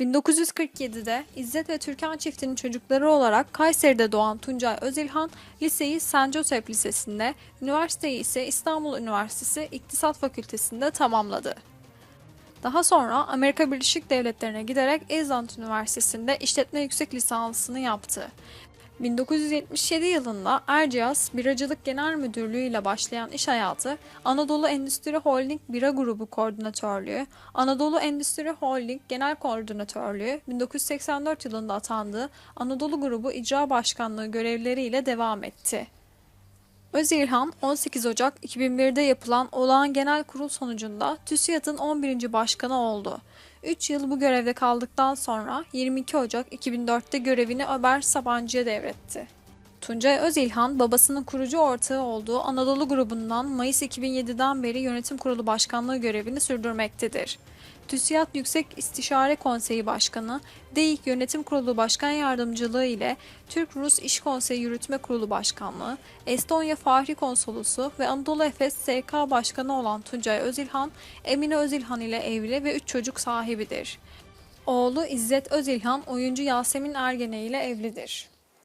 1947'de İzzet ve Türkan çiftinin çocukları olarak Kayseri'de doğan Tuncay Özilhan, liseyi St. Joseph Lisesi'nde, üniversiteyi ise İstanbul Üniversitesi İktisat Fakültesi'nde tamamladı. Daha sonra Amerika Birleşik Devletleri'ne giderek Ezant Üniversitesi'nde işletme yüksek lisansını yaptı. 1977 yılında Erciyes Biracılık Genel Müdürlüğü ile başlayan iş hayatı, Anadolu Endüstri Holding Bira Grubu Koordinatörlüğü, Anadolu Endüstri Holding Genel Koordinatörlüğü, 1984 yılında atandığı Anadolu Grubu İcra Başkanlığı görevleriyle devam etti. Özilhan 18 Ocak 2001'de yapılan olağan genel kurul sonucunda TÜSİAD'ın 11. başkanı oldu. 3 yıl bu görevde kaldıktan sonra 22 Ocak 2004'te görevini Ömer Sabancı'ya devretti. Tuncay Özilhan, babasının kurucu ortağı olduğu Anadolu grubundan Mayıs 2007'den beri yönetim kurulu başkanlığı görevini sürdürmektedir. TÜSİAD Yüksek İstişare Konseyi Başkanı, DEİK Yönetim Kurulu Başkan Yardımcılığı ile Türk-Rus İş Konseyi Yürütme Kurulu Başkanlığı, Estonya Fahri Konsolosu ve Anadolu Efes SK Başkanı olan Tuncay Özilhan, Emine Özilhan ile evli ve 3 çocuk sahibidir. Oğlu İzzet Özilhan, oyuncu Yasemin Ergene ile evlidir.